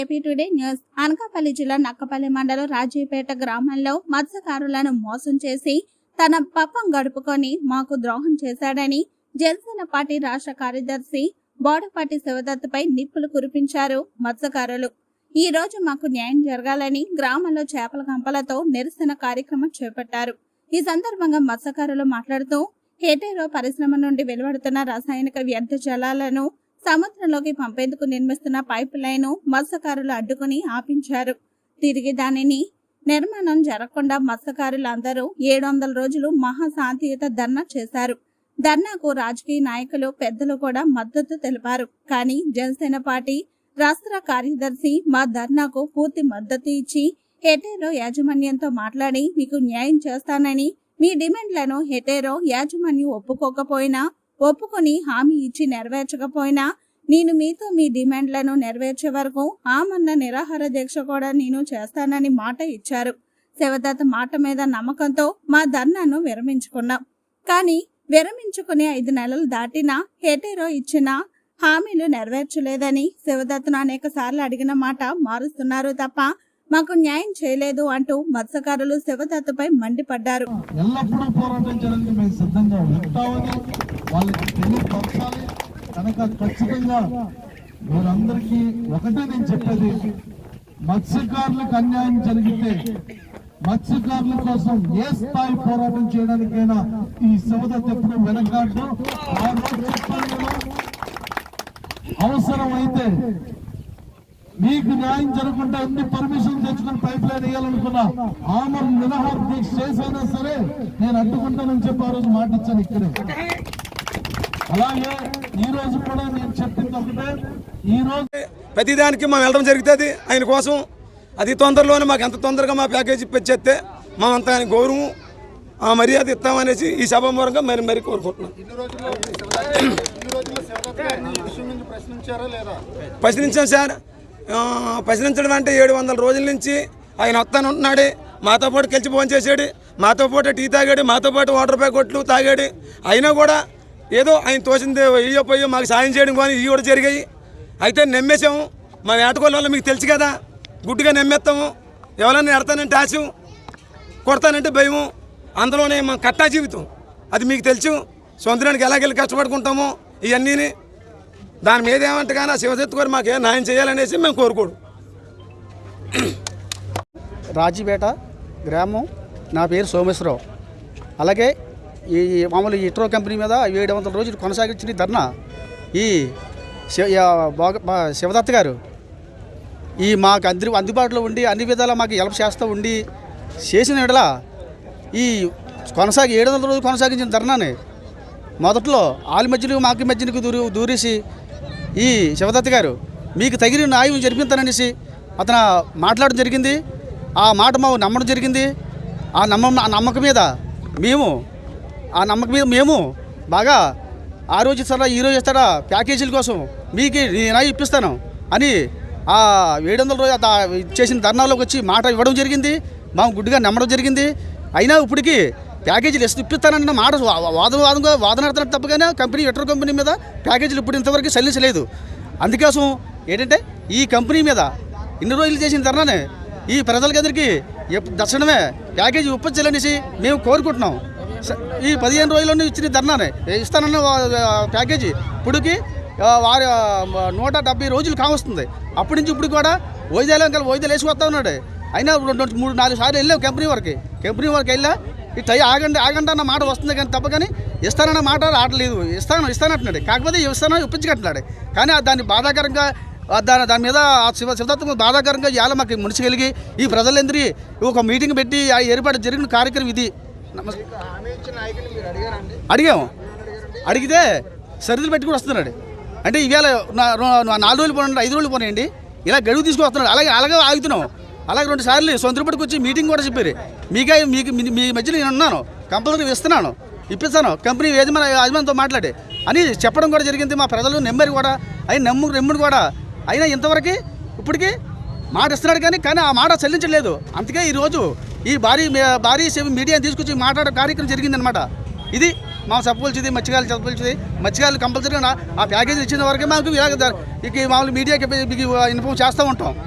AP today news. Anakapalli జిల్లా నక్కపల్లి మండలం రాజీపేట గ్రామంలో మత్స్యకారులను మోసం చేసి తన పప్పం గడుపుకొని మాకు ద్రోహం చేశాడని జనసేన పార్టీ రాష్ట్ర కార్యదర్శి బోడపాటి శివదత్తపై నిప్పులు కురిపించారు మత్స్యకారులు. ఈ రోజు మాకు న్యాయం జరగాలని గ్రామంలో చేపల కంపలతో నిరసన కార్యక్రమం చేపట్టారు. ఈ సందర్భంగా మత్స్యకారులు మాట్లాడుతూ హేటేరో పరిశ్రమ నుండి వెలువడుతున్న రసాయనిక వ్యర్థ జలాలను సముద్రంలోకి పంపేందుకు నిర్మిస్తున్న పైప్ లైన్ మత్స్యకారులు అడ్డుకుని ఆపించారు. తిరిగి దానిని నిర్మాణం జరగకుండా మత్స్యకారులు అందరూ ఏడు వందల రోజులు మహాశాంతియుత ధర్నా చేశారు. ధర్నాకు రాజకీయ నాయకులు పెద్దలు కూడా మద్దతు తెలిపారు. కానీ జనసేన పార్టీ రాష్ట్ర కార్యదర్శి మా ధర్నాకు పూర్తి మద్దతు ఇచ్చి హెటేరో యాజమాన్యంతో మాట్లాడి మీకు న్యాయం చేస్తానని మీ డిమాండ్లను హెటేరో యాజమాన్యం ఒప్పుకోకపోయినా ఒప్పుకొని హామీ ఇచ్చి నెరవేర్చకపోయినా నేను మీతో మీ డిమాండ్లను నెరవేర్చే వరకు ఆమన్న నిరాహార దీక్ష కూడా నేను చేస్తానని మాట ఇచ్చారు. శివదత్త మాట మీద నమ్మకంతో మా ధర్నాను విరమించుకున్నాం. కానీ విరమించుకుని ఐదు నెలలు దాటినా హెటేరో ఇచ్చిన హామీలు నెరవేర్చలేదని శివదత్తును అనేక సార్లు అడిగిన మాట మారుస్తున్నారు తప్ప మాకు న్యాయం చేయలేదు అంటూ మత్స్యకారులు శివదత్తపై మండిపడ్డారు. ఎల్లప్పుడూ పోరాటం చేయడానికి మేము సిద్ధంగా ఉంటామని వాళ్ళకి తెలియపరచాలి. కనుక ఖచ్చితంగా మీరందరికీ ఒకటే నేను చెప్పేది. మత్స్యకారులకు అన్యాయం జరిగితే మత్స్యకారుల కోసం ఏ స్థాయి పోరాటం చేయడానికైనా ఈ శివదత్త ఎప్పుడు వెనకాడు ఆ రోజు అవసరమైతే మీకు న్యాయం జరగకుండా ఎన్ని పర్మిషన్ తెచ్చుకుని పైప్ లైన్ వేయాలనుకున్నా ఆమర్ నిరాహార దీక్ష చేసైనా సరే నేను అడ్డుకుంటానని చెప్పి ఆ రోజు మాట ఇచ్చాను ఇక్కడే. అలాగే ఈ రోజు కూడా నేను చెప్పింది ఒకటే ఈ రోజు ప్రతిదానికి మేము వెళ్ళడం జరుగుతుంది ఆయన కోసం. అది తొందరలోనే మాకు ఎంత తొందరగా మా ప్యాకేజీ ఇప్పించేస్తే మా అంత ఆయన గౌరవం ఆ మర్యాద ఇస్తామనేసి ఈ సభ మూలంగా మరి మరి కోరుకుంటున్నాం. ప్రశ్నించాం సార్. ప్రశ్నించడం అంటే ఏడు వందల రోజుల నుంచి ఆయన వస్తాను ఉంటున్నాడు మాతో పాటు కలిసి ఫోన్ చేసాడు మాతో పాటు టీ తాగాడు. మాతో పాటు వాటర్ ప్యాకెట్లు తాగాడు. అయినా కూడా ఏదో ఆయన తోచింది వెయ్యో పోయో మాకు సాయం చేయడం కానీ ఇవి కూడా జరిగాయి. అయితే నమ్మేసాము మా వేటకోళ్ళ వల్ల మీకు తెలుసు కదా. గుడ్డుగా నమ్మేస్తాము. ఎవరైనా ఎడతానంటే ఆశం కొడతానంటే భయము. అందులోనే మా కట్టా జీవితం. అది మీకు తెలుసు. సొంతరానికి ఎలాగెళ్ళి కష్టపడుకుంటామో ఇవన్నీని దాని మీద ఏమంటే శివశక్తి గారు మాకు ఏం న్యాయం చేయాలనేసి మేము కోరుకోడు. రాజీపేట గ్రామం నా పేరు సోమేశ్వరరావు. అలాగే ఈ మామూలు ఇట్రో కంపెనీ మీద ఏడు వందల రోజులు కొనసాగించిన ధర్నా ఈ శివ బాగ- శివదత్త గారు ఈ మాకు అందు అందుబాటులో ఉండి అన్ని విధాలా మాకు హెల్ప్ చేస్తూ ఉండి చేసిన ఎడల ఈ కొనసాగి ఏడు వందల రోజులు కొనసాగించిన ధర్నాని మొదట్లో ఆల మధ్యలో మాకి మధ్యకు దూరి దూరేసి ఈ శివదత్త గారు మీకు తగిన న్యాయం జరిపిస్తాననేసి అతను మాట్లాడడం జరిగింది. ఆ మాట మాకు నమ్మడం జరిగింది. ఆ నమ్మ ఆ నమ్మకం మీద మేము ఆ నమ్మకం మీద మేము బాగా ఆ రోజు ఇస్తారా ఈ రోజు ఇస్తారా ప్యాకేజీల కోసం మీకు నేను ఇప్పిస్తాను అని ఆ ఏడు వందల రోజు చేసిన ధర్నాలోకి వచ్చి మాట ఇవ్వడం జరిగింది. మా గుడ్డుగా నమ్మడం జరిగింది. అయినా ఇప్పటికీ ప్యాకేజీలు ఎస్ ఇప్పిస్తానన్న మాట వా- వాదన వాదంగా వాదనాడుతున్నట్టు తప్పగానే కంపెనీ వెటర్ కంపెనీ మీద ప్యాకేజీలు ఇప్పుడు ఇంతవరకు చెల్లించలేదు అందుకోసం ఏంటంటే ఈ కంపెనీ మీద ఇన్ని రోజులు చేసిన ధర్నానే ఈ ప్రజలకందరికీ దర్శనమే. ప్యాకేజీ ఒప్పించాలనేసి మేము కోరుకుంటున్నాం. ఈ పదిహేను రోజుల్లోనే ఇచ్చిన ధర్నానే. ఇస్తానన్న ప్యాకేజీ ఇప్పుడుకి వారి నూట డెబ్బై రోజులు కావస్తుంది. అప్పటి నుంచి ఇప్పుడు కూడా వైద్యాలు ఇంకా వైద్యాలు వేసుకొస్తా ఉన్నాడు. అయినా రెండు మూడు నాలుగు సార్లు వెళ్ళాం కంపెనీ వరకు. కంపెనీ వరకు వెళ్ళా ఈ టై ఆగండి ఆగండి అన్న మాట వస్తుంది కానీ తప్ప కానీ ఇస్తానన్న మాట రావట్లేదు. ఇస్తాను ఇస్తానంటున్నాడు కాకపోతే ఇస్తాను ఇప్పించగట్టున్నాడు కానీ దాన్ని బాధాకరంగా దాని దాని మీద ఆ శివ శివదత్తం బాధాకరంగా ఇవాళ మాకు మునిసి కలిగి ఈ ప్రజలందరి ఒక మీటింగ్ పెట్టి ఆ ఏర్పాటు జరిగిన కార్యక్రమం ఇది. అడిగాము. అడిగితే సరిదులు పెట్టుకుని వస్తున్నాడు. అంటే ఇవాళ నాలుగు రోజులు పోనండి ఐదు రోజులు పోనండి. ఇలా గడువు తీసుకుని వస్తున్నాడు. అలాగే అలాగే ఆగుతున్నాం. అలాగే రెండు సార్లు సొంతపడికి వచ్చి మీటింగ్ కూడా చెప్పారు. మీకే మీకు మీ- మీ మధ్యలో నేను ఉన్నాను. కంపల్సరీ ఇస్తున్నాను. ఇప్పిస్తాను. కంపెనీ యజమాని యజమానితో మాట్లాడి. అని చెప్పడం కూడా జరిగింది మా ప్రజలు నెమ్మది కూడా. అయిన నమ్ము నెమ్ముడు కూడా. అయినా ఇంతవరకు ఇప్పటికీ మాట ఇస్తున్నాడు కానీ కానీ ఆ మాట చెల్లించలేదు. అందుకే ఈరోజు ఈ భారీ భారీ సేవ మీడియాని తీసుకొచ్చి మాట్లాడే కార్యక్రమం జరిగిందనమాట ఇది మా చెప్పవలసింది మత్స్యకారులు చెప్పవలసింది మత్స్యకారులు కంపల్సరీగా ఆ ప్యాకేజీ ఇచ్చిన వరకే మాకు ఇలాగ మామూలు మీడియాకి మీకు ఇన్ఫామ్ చేస్తూ ఉంటాం.